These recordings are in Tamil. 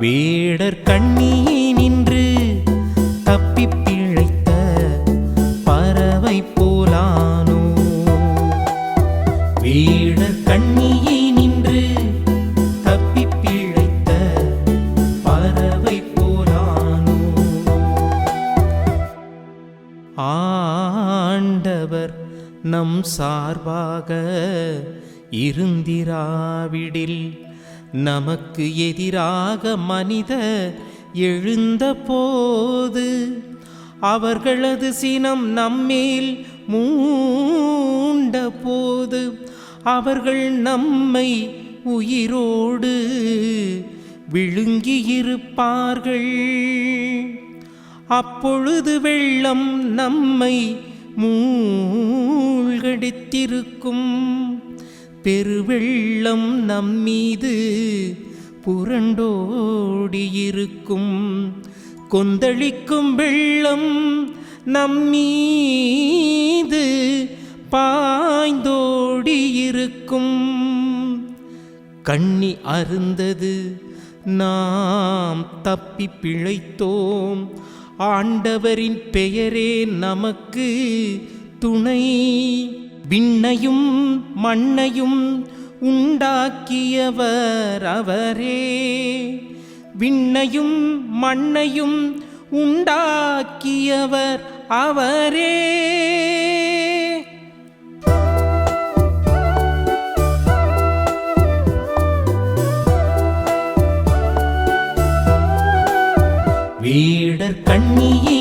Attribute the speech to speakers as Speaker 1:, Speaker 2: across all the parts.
Speaker 1: வேடர் கண்ணியே நின்று தப்பி பிழைத்த பறவை போலானோ? வேடர் கண்ணியே நின்று தப்பி பிழைத்த பறவை போலானோ? ஆண்டவர் நம் சார்பாக இருந்திராவிடில் நமக்கு எதிராக மனித எழுந்த போது அவர்களது சினம் நம்மேல் மூண்ட போது அவர்கள் நம்மை உயிரோடு விழுங்கியிருப்பார்கள். அப்பொழுது வெள்ளம் நம்மை மூழ்கடித்திருக்கும். பெருவெள்ளம் நம்மீது புரண்டோடியிருக்கும் கொந்தளிக்கும் வெள்ளம் நம்மீது பாய்ந்தோடியிருக்கும் கண்ணி அருந்தது நாம் தப்பி பிழைத்தோம். ஆண்டவரின் பெயரே நமக்கு துணை. விண்ணையும் மண்ணையும் உண்டாக்கியவர் அவரே. விண்ணையும் மண்ணையும் உண்டாக்கியவர் அவரே. வீடர் கண்ணியே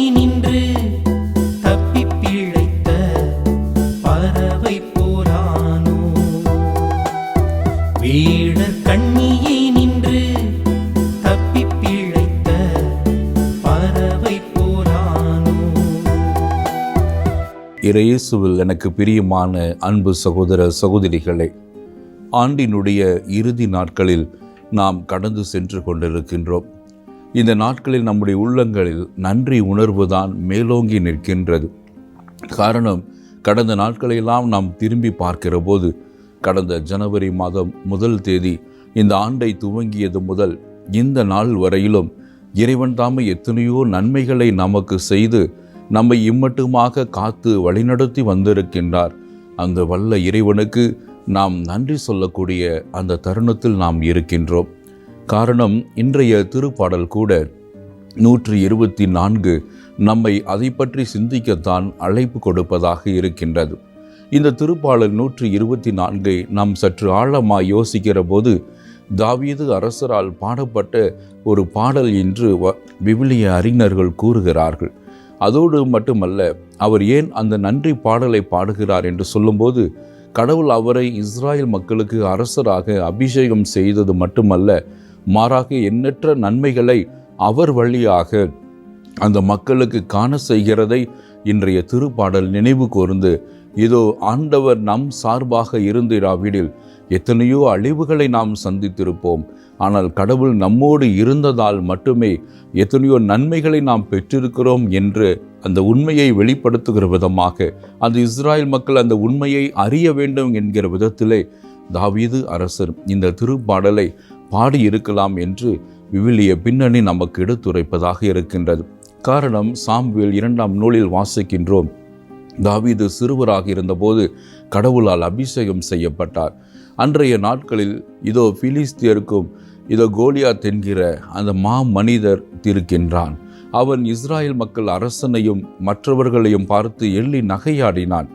Speaker 2: இறையேசுவில் எனக்கு பிரியமான அன்பு சகோதர சகோதரிகளே ஆண்டினுடைய இறுதி நாட்களில் நாம் கடந்து சென்று கொண்டிருக்கின்றோம். இந்த நாட்களில் நம்முடைய உள்ளங்களில் நன்றி உணர்வுதான் மேலோங்கி நிற்கின்றது. காரணம் கடந்த நாட்களையெல்லாம் நாம் திரும்பி பார்க்கிற போது கடந்த ஜனவரி மாதம் முதல் தேதி இந்த ஆண்டை துவங்கியது முதல் இந்த நாள் வரையிலும் இறைவன் தாமே எத்தனையோ நன்மைகளை நமக்கு செய்து நம்மை இம்மட்டுமாக காத்து வழிநடத்தி வந்திருக்கின்றார். அந்த வல்ல இறைவனுக்கு நாம் நன்றி சொல்லக்கூடிய அந்த தருணத்தில் நாம் இருக்கின்றோம். காரணம் இன்றைய திருப்பாடல் கூட நூற்றி இருபத்தி நான்கு நம்மை அதை பற்றி சிந்திக்கத்தான் அழைப்பு கொடுப்பதாக இருக்கின்றது. இந்த திருப்பாடல் நூற்றி இருபத்தி நான்கை நாம் சற்று ஆழமாய் யோசிக்கிற போது தாவீது அரசரால் பாடப்பட்ட ஒரு பாடல் என்று வ- விவிலிய அறிஞர்கள் கூறுகிறார்கள். அதோடு மட்டுமல்ல அவர் ஏன் அந்த நன்றி பாடலை பாடுகிறார் என்று சொல்லும்போது கடவுள் அவரை இஸ்ராயல் மக்களுக்கு அரசராக அபிஷேகம் செய்தது மட்டுமல்ல மாறாக எண்ணற்ற நன்மைகளை அவர் வழியாக அந்த மக்களுக்கு காண செய்கிறதை இன்றைய திருப்பாடல் நினைவு கூர்ந்து இதோ ஆண்டவர் நம் சார்பாக இருந்திராவிடில் எத்தனையோ அழிவுகளை நாம் சந்தித்திருப்போம். ஆனால் கடவுள் நம்மோடு இருந்ததால் மட்டுமே எத்தனையோ நன்மைகளை நாம் பெற்றிருக்கிறோம் என்று அந்த உண்மையை வெளிப்படுத்துகிற விதமாக அந்த இஸ்ராயல் மக்கள் அந்த உண்மையை அறிய வேண்டும் என்கிற விதத்திலே தாவீது அரசர் இந்த திருப்பாடலை பாடியிருக்கலாம் என்று விவிலிய பின்னணி நமக்கு எடுத்துரைப்பதாக இருக்கின்றது. காரணம் சாம்வேல் இரண்டாம் நூலில் வாசிக்கின்றோம். தாவீது சிறுவராக இருந்தபோது கடவுளால் அபிஷேகம் செய்யப்பட்டார். அன்றைய நாட்களில் இதோ பிலிஸ்தியருக்கும் இதோ கோலியாத் என்கிற அந்த மா மனிதர் இருக்கின்றான். அவன் இஸ்ராயல் மக்கள் அரசனையும் மற்றவர்களையும் பார்த்து எள்ளி நகையாடினான்.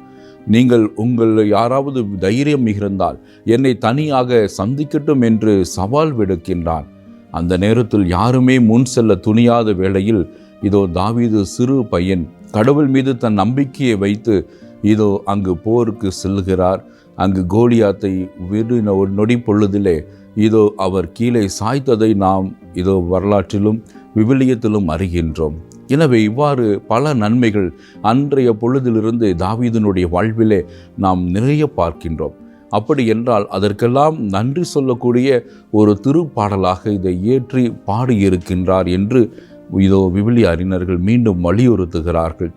Speaker 2: நீங்கள் உங்கள் யாராவது தைரியம் மிகிருந்தால் என்னை தனியாக சந்திக்கட்டும் என்று சவால் விடுக்கின்றான். அந்த நேரத்தில் யாருமே முன் செல்ல துணியாத வேளையில் இதோ தாவீது சிறு பையன் கடவுள் மீது தன் நம்பிக்கையை வைத்து இதோ அங்கு போருக்கு செல்கிறார். அங்கு கோலியாத்தை விடின ஒரு நொடி பொழுதிலே இதோ அவர் கீழே சாய்த்ததை நாம் இதோ வரலாற்றிலும் விவிலியத்திலும் அறிகின்றோம். எனவே இவ்வாறு பல நன்மைகள் அன்றைய பொழுதிலிருந்து தாவீதனுடைய வாழ்விலே நாம் நிறைய பார்க்கின்றோம். அப்படி என்றால் அதற்கெல்லாம் நன்றி சொல்லக்கூடிய ஒரு திருப்பாடலாக இதை ஏற்றி பாடியிருக்கின்றார் என்று இதோ விவிலிய அறிஞர்கள் மீண்டும் வலியுறுத்துகிறார்கள்.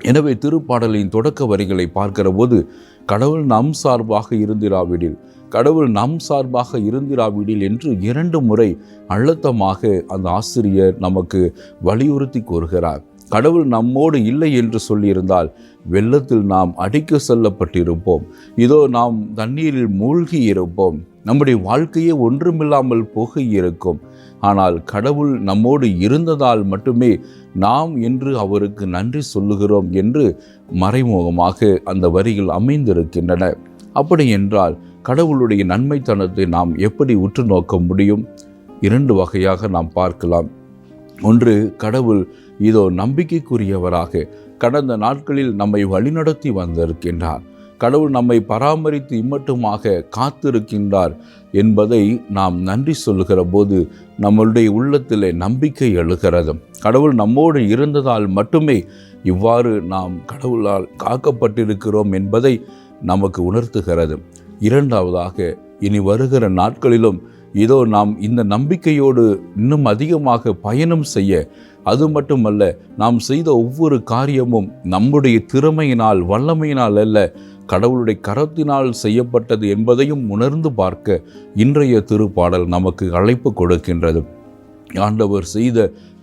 Speaker 2: எனவே திருப்பாடலின் தொடக்க வரிகளை பார்க்கிற போது கடவுள் நம் சார்பாக இருந்திராவிடில் கடவுள் நம் சார்பாக இருந்திராவிடில் என்று இரண்டு முறை அழுத்தமாக அந்த ஆசிரியர் நமக்கு வலியுறுத்தி கூறுகிறார். கடவுள் நம்மோடு இல்லை என்று சொல்லியிருந்தால் வெள்ளத்தில் நாம் அடிக்க செல்லப்பட்டிருப்போம். இதோ நாம் தண்ணீரில் மூழ்கி இருப்போம். நம்முடைய வாழ்க்கையே ஒன்றுமில்லாமல் போக இருக்கும். ஆனால் கடவுள் நம்மோடு இருந்ததால் மட்டுமே நாம் என்று அவருக்கு நன்றி சொல்லுகிறோம் என்று மறைமுகமாக அந்த வரிகள் அமைந்திருக்கின்றன. அப்படி என்றால் கடவுளுடைய நன்மைத்தனத்தை நாம் எப்படி உற்று நோக்க முடியும்? இரண்டு வகையாக நாம் பார்க்கலாம். ஒன்று கடவுள் இதோ நம்பிக்கைக்குரியவராக கடந்த நாட்களில் நம்மை வழிநடத்தி வந்திருக்கின்றார். கடவுள் நம்மை பராமரித்து இம்மட்டுமாக காத்திருக்கின்றார் என்பதை நாம் நன்றி சொல்லுகிற போது நம்மளுடைய உள்ளத்திலே நம்பிக்கை எழுகிறது. கடவுள் நம்மோடு இருந்ததால் மட்டுமே இவ்வாறு நாம் கடவுளால் காக்கப்பட்டிருக்கிறோம் என்பதை நமக்கு உணர்த்துகிறது. இரண்டாவதாக இனி வருகிற நாட்களிலும் இதோ நாம் இந்த நம்பிக்கையோடு இன்னும் அதிகமாக பயணம் செய்ய அது மட்டுமல்ல நாம் செய்த ஒவ்வொரு காரியமும் நம்முடைய திறமையினால் வல்லமையினால் அல்ல கடவுளுடைய கரத்தினால் செய்யப்பட்டது என்பதையும் உணர்ந்து பார்க்க இன்றைய திருப்பாடல் நமக்கு அழைப்பு கொடுக்கின்றது. ஆண்டவர் செய்த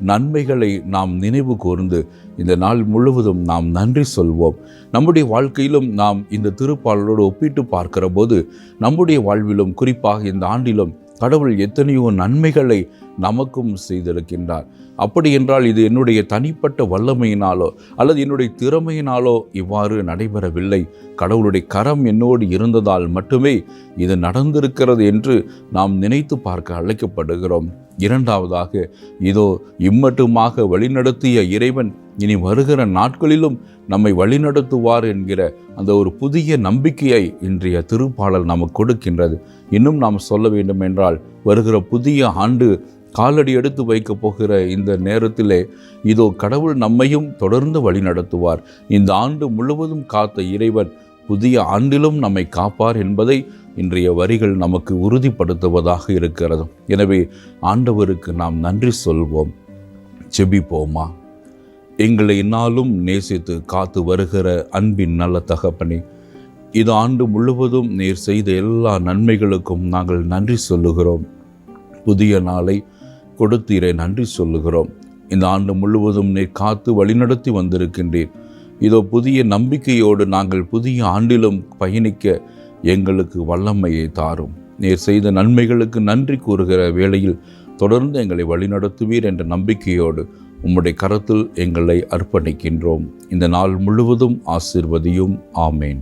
Speaker 2: நன்மைகளை நாம் நினைவு கூர்ந்து இந்த நாள் முழுவதும் நாம் நன்றி சொல்வோம். நம்முடைய வாழ்க்கையிலும் நாம் இந்த திருப்பாடலோடு ஒப்பிட்டு பார்க்கிற போது நம்முடைய வாழ்விலும் குறிப்பாக இந்த ஆண்டிலும் கடவுள் எத்தனையோ நன்மைகளை நமக்கும் செய்திருக்கின்றார். அப்படி என்றால் இது என்னுடைய தனிப்பட்ட வல்லமையினாலோ அல்லது என்னுடைய திறமையினாலோ இவ்வாறு நடைபெறவில்லை. கடவுளுடைய கரம் என்னோடு இருந்ததால் மட்டுமே இது நடந்திருக்கிறது என்று நாம் நினைத்து பார்க்க அழைக்கப்படுகிறோம். இரண்டாவதாக இதோ இம்மட்டுமாக வழிநடத்திய இறைவன் இனி வருகிற நாட்களிலும் நம்மை வழிநடத்துவார் என்கிற அந்த ஒரு புதிய நம்பிக்கையை இன்றைய திருப்பாடல் நமக்கு கொடுக்கின்றது. இன்னும் நாம் சொல்ல வேண்டும் என்றால் வருகிற புதிய ஆண்டு காலடி எடுத்து வைக்கப் போகிற இந்த நேரத்திலே இதோ கடவுள் நம்மையும் தொடர்ந்து வழி நடத்துவார். இந்த ஆண்டு முழுவதும் காத்த இறைவன் புதிய ஆண்டிலும் நம்மை காப்பார் என்பதை இன்றைய வரிகள் நமக்கு உறுதிப்படுத்துவதாக இருக்கிறது. எனவே ஆண்டவருக்கு நாம் நன்றி சொல்வோம். செபிப்போமா எங்களை இன்னாலும் நேசித்து காத்து வருகிற அன்பின் நல்ல தகப்பனே இது ஆண்டு முழுவதும் நீர் செய்த எல்லா நன்மைகளுக்கும் நாங்கள் நன்றி சொல்லுகிறோம். புதிய நாளை கொடுத்தீரை நன்றி சொல்லுகிறோம். இந்த ஆண்டு முழுவதும் நீர் காத்து வழிநடத்தி வந்திருக்கின்றீர். இதோ புதிய நம்பிக்கையோடு நாங்கள் புதிய ஆண்டிலும் பயணிக்க எங்களுக்கு வல்லமையை தாரும். நீர் செய்த நன்மைகளுக்கு நன்றி கூறுகிற வேளையில் தொடர்ந்து எங்களை வழிநடத்துவீர் என்ற நம்பிக்கையோடு உம்முடைய கரத்தில் எங்களை அர்ப்பணிக்கின்றோம். இந்த நாள் முழுவதும் ஆசிர்வதியும். ஆமேன்.